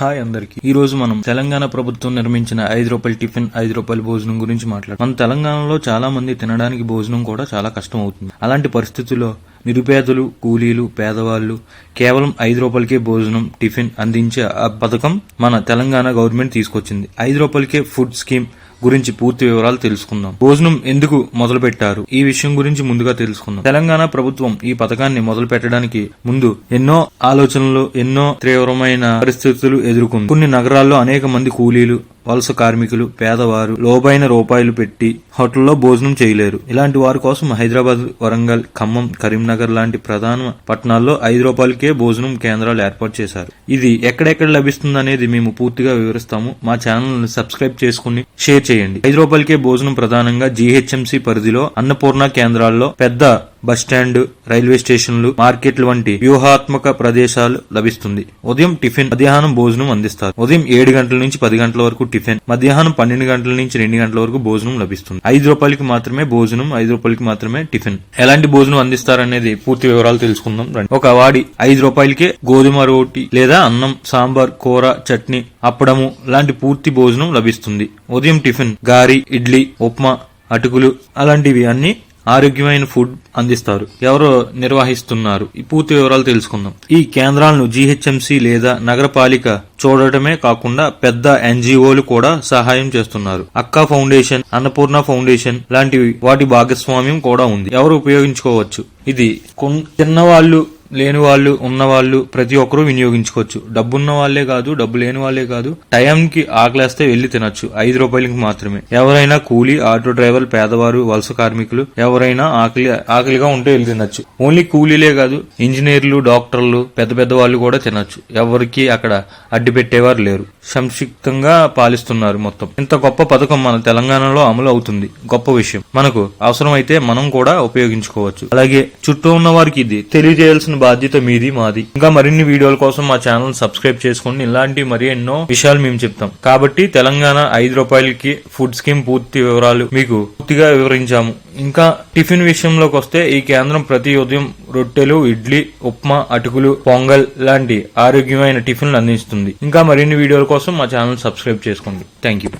Hi అందరికి. ఈ రోజు మనం తెలంగాణ ప్రభుత్వం నిర్మించిన ఐదు రూపాయల టిఫిన్ ఐదు రూపాయల భోజనం గురించి మాట్లాడు మన తెలంగాణలో చాలా మంది తినడానికి భోజనం కూడా చాలా కష్టం అవుతుంది. అలాంటి పరిస్థితుల్లో నిరుపేదలు కూలీలు పేదవాళ్ళు కేవలం ఐదు రూపాయలకే భోజనం టిఫిన్ అందించే ఆ పథకం మన తెలంగాణ గవర్నమెంట్ తీసుకొచ్చింది. ఐదు రూపాయలకే ఫుడ్ స్కీమ్ గురించి పూర్తి వివరాలు తెలుసుకుందాం. భోజనం ఎందుకు మొదలు పెట్టారు ఈ విషయం గురించి ముందుగా తెలుసుకుందాం. తెలంగాణ ప్రభుత్వం ఈ పథకాన్ని మొదలు పెట్టడానికి ముందు ఎన్నో ఆలోచనలు ఎన్నో తీవ్రమైన పరిస్థితులు ఎదుర్కొంది. కొన్ని నగరాల్లో అనేక మంది కూలీలు వలస కార్మికులు పేదవారు లోబైన రూపాయలు పెట్టి హోటల్లో భోజనం చేయలేరు. ఇలాంటి వారి కోసం హైదరాబాద్ వరంగల్ ఖమ్మం కరీంనగర్ లాంటి ప్రధాన పట్టణాల్లో ఐదు రూపాయలకే భోజనం కేంద్రాలు ఏర్పాటు చేశారు. ఇది ఎక్కడెక్కడ లభిస్తుంది అనేది మేము పూర్తిగా వివరిస్తాము. మా ఛానల్ సబ్స్క్రైబ్ చేసుకుని షేర్ చేయండి. ఐదు రూపాయలకే భోజనం ప్రధానంగా జీహెచ్ఎంసీ పరిధిలో అన్నపూర్ణ కేంద్రాల్లో పెద్ద బస్టాండ్ రైల్వే స్టేషన్లు మార్కెట్లు వంటి వ్యూహాత్మక ప్రదేశాలు లభిస్తుంది. ఉదయం టిఫిన్ మధ్యాహ్నం భోజనం అందిస్తారు. ఉదయం ఏడు గంటల నుంచి పది గంటల వరకు టిఫిన్ మధ్యాహ్నం పన్నెండు గంటల నుంచి రెండు గంటల వరకు భోజనం లభిస్తుంది. ఐదు రూపాయలకి మాత్రమే భోజనం ఐదు రూపాయలకి మాత్రమే టిఫిన్. ఎలాంటి భోజనం అందిస్తారనేది పూర్తి వివరాలు తెలుసుకుందాం రండి. ఒక వాడి ఐదు రూపాయలకే గోధుమ రోటి లేదా అన్నం సాంబార్ కూర చట్నీ అప్పడము లాంటి పూర్తి భోజనం లభిస్తుంది. ఉదయం టిఫిన్ గారి ఇడ్లీ ఉప్మా అటుకులు అలాంటివి అన్ని ఆరోగ్యమైన ఫుడ్ అందిస్తారు. ఎవరు నిర్వహిస్తున్నారు. ఈ పూర్తి వివరాలు తెలుసుకుందాం. ఈ కేంద్రాలను జీహెచ్ఎంసీ లేదా నగరపాలిక చూడటమే కాకుండా పెద్ద ఎన్జిఓలు కూడా సహాయం చేస్తున్నారు. అక్క ఫౌండేషన్ అన్నపూర్ణ ఫౌండేషన్ లాంటివి వాటి భాగస్వామ్యం కూడా ఉంది. ఎవరు ఉపయోగించుకోవచ్చు? ఇది కొన్- చిన్నవాళ్ళు లేని వాళ్ళు ఉన్న వాళ్ళు ప్రతి ఒక్కరూ వినియోగించుకోవచ్చు. డబ్బున్న వాళ్ళే కాదు డబ్బు లేని వాళ్ళే కాదు. టైంకి ఆకలేస్తే వెళ్ళి తినొచ్చు. ఐదు రూపాయలకి మాత్రమే. ఎవరైనా కూలీ ఆటో డ్రైవర్ పేదవారు వలస కార్మికులు ఎవరైనా ఆకలి ఆకలిగా ఉంటే వెళ్ళి తినొచ్చు. ఓన్లీ కూలీలే కాదు ఇంజనీర్లు డాక్టర్లు పెద్ద పెద్ద వాళ్ళు కూడా తినొచ్చు. ఎవరికి అక్కడ అడ్డు పెట్టేవారు లేరు. సంక్షిప్తంగా పాలిస్తున్నారు మొత్తం. ఇంత గొప్ప పథకం మన తెలంగాణలో అమలు అవుతుంది. గొప్ప విషయం. మనకు అవసరమైతే మనం కూడా ఉపయోగించుకోవచ్చు. అలాగే చుట్టూ ఉన్న వారికి ఇది తెలియజేయాల్సిన బాధ్యత మీది మాది. ఇంకా మరిన్ని వీడియోల కోసం మా ఛానల్ సబ్స్క్రైబ్ చేసుకోండి. ఇలాంటి మరి ఎన్నో విషయాలు మేము చెప్తాం. కాబట్టి తెలంగాణ ఐదు రూపాయలకి ఫుడ్ స్కీమ్ పూర్తి వివరాలు మీకు పూర్తిగా వివరించాము. ఇంకా టిఫిన్ విషయంలోకి వస్తే ఈ కేంద్రం ప్రతి ఉదయం రొట్టెలు ఇడ్లీ ఉప్మా అటుకులు పొంగల్ లాంటి ఆరోగ్యమైన టిఫిన్లు అందిస్తుంది. ఇంకా మరిన్ని వీడియోల కోసం మా ఛానల్ సబ్స్క్రైబ్ చేసుకోండి. Thank you.